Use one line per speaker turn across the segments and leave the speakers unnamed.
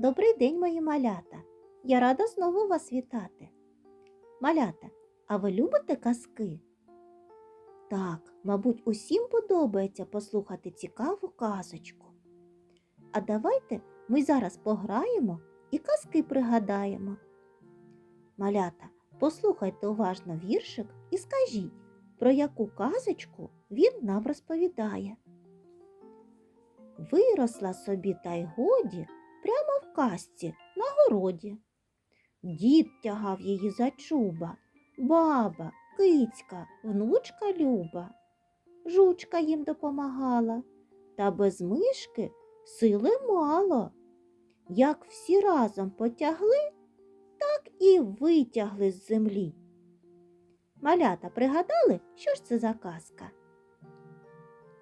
Добрий день, мої малята. Я рада знову вас вітати. Малята, а ви любите казки? Так, мабуть, усім подобається послухати цікаву казочку. А давайте ми зараз пограємо і казки пригадаємо. Малята, послухайте уважно віршик і скажіть, про яку казочку він нам розповідає. Виросла собі та й годі казці на городі. Дід тягав її за чуба, баба, кицька, внучка Люба. Жучка їм допомагала, та без мишки сили мало. Як всі разом потягли, так і витягли з землі. Малята пригадали, що ж це за казка?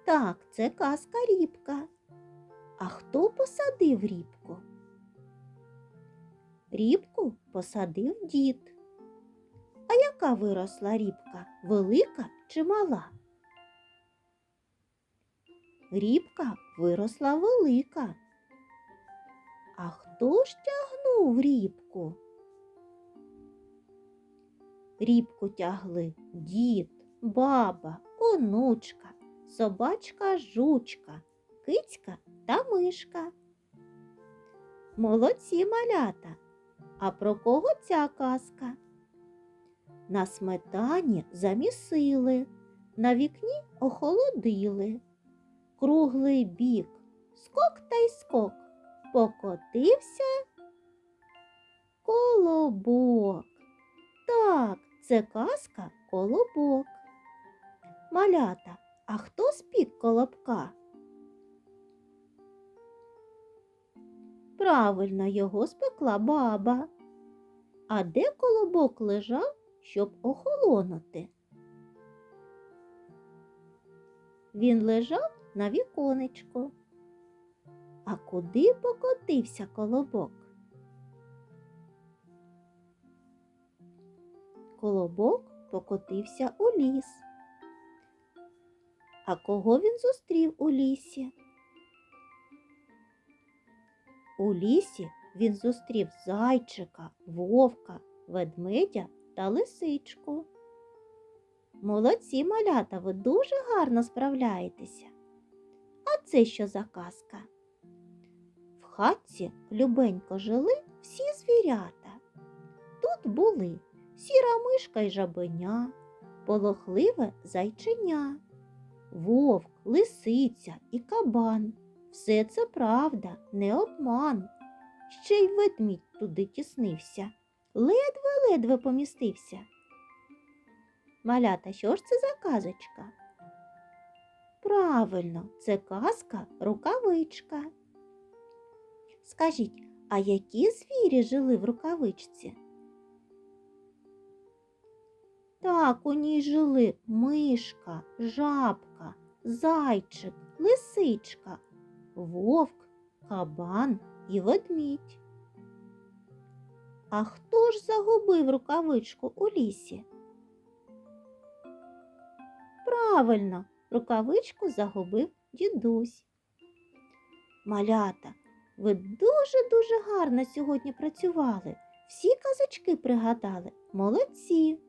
Так, це казка рібка. А хто посадив рібку? Рібку посадив дід. А яка виросла рібка? Велика чи мала? Рібка виросла велика. А хто ж тягнув рібку? Рібку тягли дід, баба, онучка, собачка жучка, кицька та мишка. Молодці малята. А про кого ця казка? На сметані замісили, на вікні охолодили. Круглий бік, скок та й скок, покотився колобок. Так, це казка колобок. Малята, а хто спік колобка? Правильно його спекла баба. А де колобок лежав, щоб охолонути? Він лежав на віконечку. А куди покотився колобок? Колобок покотився у ліс. А кого він зустрів у лісі? У лісі він зустрів зайчика, вовка, ведмедя та лисичку. Молодці малята, ви дуже гарно справляєтеся. А це що за казка? В хатці любенько жили всі звірята. Тут були сіра мишка й жабеня, полохливе зайченя, вовк, лисиця і кабан. Все це правда, не обман. Ще й ведмідь туди тіснився, ледве-ледве помістився. Малята, що ж це за казочка? Правильно, це казка рукавичка. Скажіть, а які звірі жили в рукавичці? Так, у ній жили мишка, жабка, зайчик, лисичка, вовк, кабан і ведмідь. А хто ж загубив рукавичку у лісі? Правильно, рукавичку загубив дідусь. Малята, ви дуже-дуже гарно сьогодні працювали. Всі казочки пригадали. Молодці.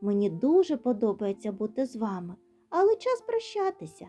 Мені дуже подобається бути з вами, але час прощатися.